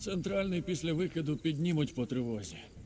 Центральний після викиду піднімуть по тривозі.